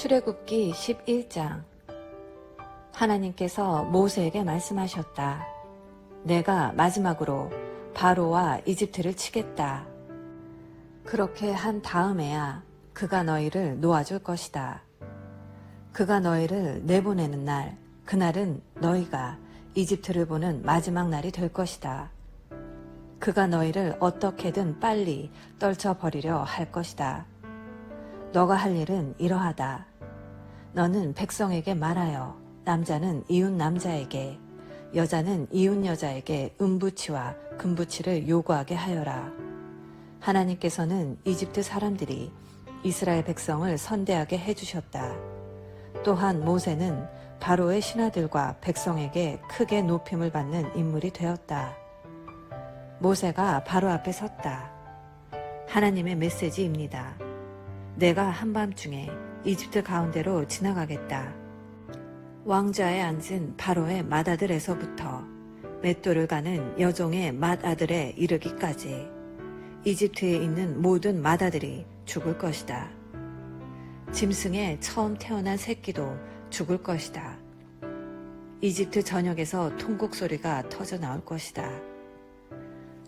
출애굽기 11장 하나님께서 모세에게 말씀하셨다. 내가 마지막으로 바로와 이집트를 치겠다. 그렇게 한 다음에야 그가 너희를 놓아줄 것이다. 그가 너희를 내보내는 날, 그날은 너희가 이집트를 보는 마지막 날이 될 것이다. 그가 너희를 어떻게든 빨리 떨쳐버리려 할 것이다. 너가 할 일은 이러하다. 너는 백성에게 말하여 남자는 이웃 남자에게 여자는 이웃 여자에게 은부치와 금부치를 요구하게 하여라. 하나님께서는 이집트 사람들이 이스라엘 백성을 선대하게 해주셨다. 또한 모세는 바로의 신하들과 백성에게 크게 높임을 받는 인물이 되었다. 모세가 바로 앞에 섰다. 하나님의 메시지입니다. 내가 한밤중에 이집트 가운데로 지나가겠다. 왕좌에 앉은 바로의 맏아들에서부터 맷돌을 가는 여종의 맏아들에 이르기까지 이집트에 있는 모든 맏아들이 죽을 것이다. 짐승의 처음 태어난 새끼도 죽을 것이다. 이집트 전역에서 통곡 소리가 터져 나올 것이다.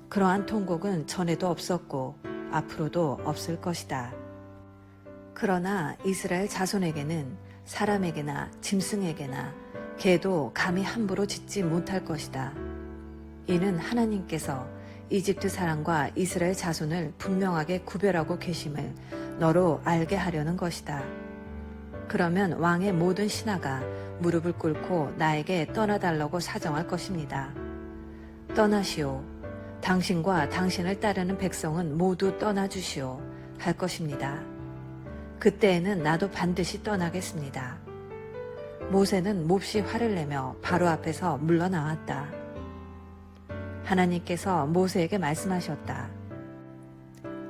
그러한 통곡은 전에도 없었고 앞으로도 없을 것이다. 그러나 이스라엘 자손에게는 사람에게나 짐승에게나 개도 감히 함부로 짓지 못할 것이다. 이는 하나님께서 이집트 사람과 이스라엘 자손을 분명하게 구별하고 계심을 너로 알게 하려는 것이다. 그러면 왕의 모든 신하가 무릎을 꿇고 나에게 떠나달라고 사정할 것입니다. 떠나시오. 당신과 당신을 따르는 백성은 모두 떠나주시오. 할 것입니다. 그때에는 나도 반드시 떠나겠습니다. 모세는 몹시 화를 내며 바로 앞에서 물러나왔다. 하나님께서 모세에게 말씀하셨다.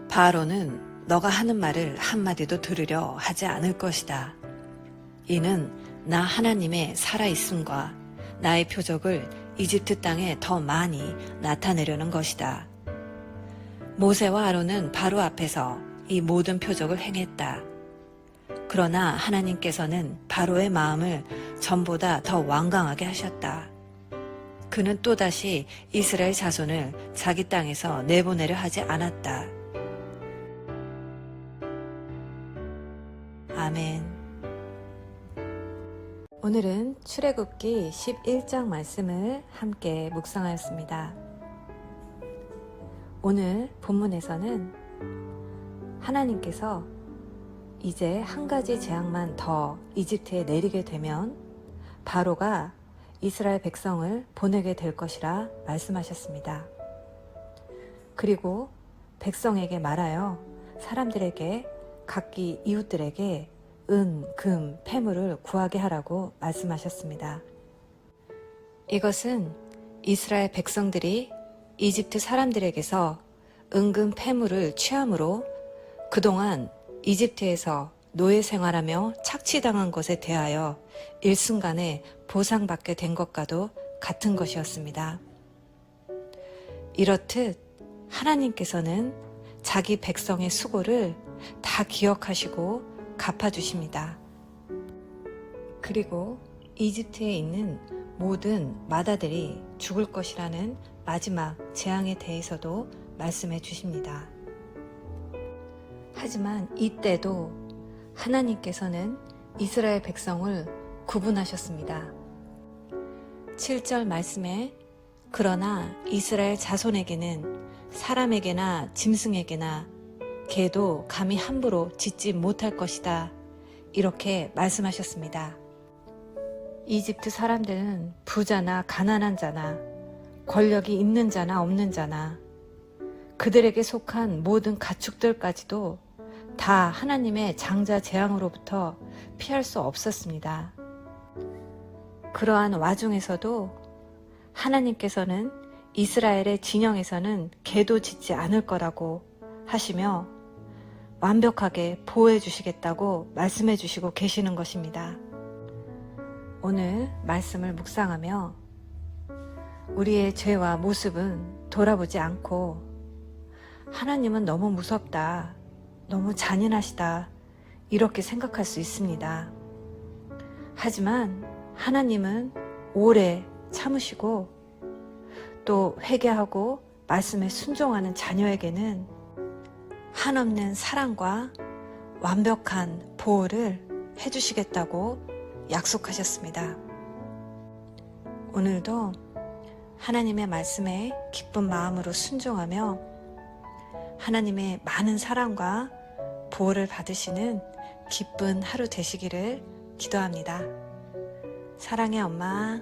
바로는 너가 하는 말을 한마디도 들으려 하지 않을 것이다. 이는 나 하나님의 살아있음과 나의 표적을 이집트 땅에 더 많이 나타내려는 것이다. 모세와 아론은 바로 앞에서 이 모든 표적을 행했다. 그러나 하나님께서는 바로의 마음을 전보다 더 완강하게 하셨다. 그는 또다시 이스라엘 자손을 자기 땅에서 내보내려 하지 않았다. 아멘. 오늘은 출애굽기 11장 말씀을 함께 묵상하였습니다. 오늘 본문에서는 하나님께서 이제 한 가지 재앙만 더 이집트에 내리게 되면 바로가 이스라엘 백성을 보내게 될 것이라 말씀하셨습니다. 그리고 백성에게 말하여 사람들에게 각기 이웃들에게 은, 금, 폐물을 구하게 하라고 말씀하셨습니다. 이것은 이스라엘 백성들이 이집트 사람들에게서 은금 폐물을 취함으로 그동안 이집트에서 노예 생활하며 착취당한 것에 대하여 일순간에 보상받게 된 것과도 같은 것이었습니다. 이렇듯 하나님께서는 자기 백성의 수고를 다 기억하시고 갚아주십니다. 그리고 이집트에 있는 모든 마다들이 죽을 것이라는 마지막 재앙에 대해서도 말씀해 주십니다. 하지만 이때도 하나님께서는 이스라엘 백성을 구분하셨습니다. 7절 말씀에 그러나 이스라엘 자손에게는 사람에게나 짐승에게나 개도 감히 함부로 짓지 못할 것이다. 이렇게 말씀하셨습니다. 이집트 사람들은 부자나 가난한 자나 권력이 있는 자나 없는 자나 그들에게 속한 모든 가축들까지도 다 하나님의 장자 재앙으로부터 피할 수 없었습니다. 그러한 와중에서도 하나님께서는 이스라엘의 진영에서는 개도 짓지 않을 거라고 하시며 완벽하게 보호해 주시겠다고 말씀해 주시고 계시는 것입니다. 오늘 말씀을 묵상하며 우리의 죄와 모습은 돌아보지 않고 하나님은 너무 무섭다. 너무 잔인하시다. 이렇게 생각할 수 있습니다. 하지만 하나님은 오래 참으시고 또 회개하고 말씀에 순종하는 자녀에게는 한없는 사랑과 완벽한 보호를 해주시겠다고 약속하셨습니다. 오늘도 하나님의 말씀에 기쁜 마음으로 순종하며 하나님의 많은 사랑과 보호를 받으시는 기쁜 하루 되시기를 기도합니다. 사랑의 엄마,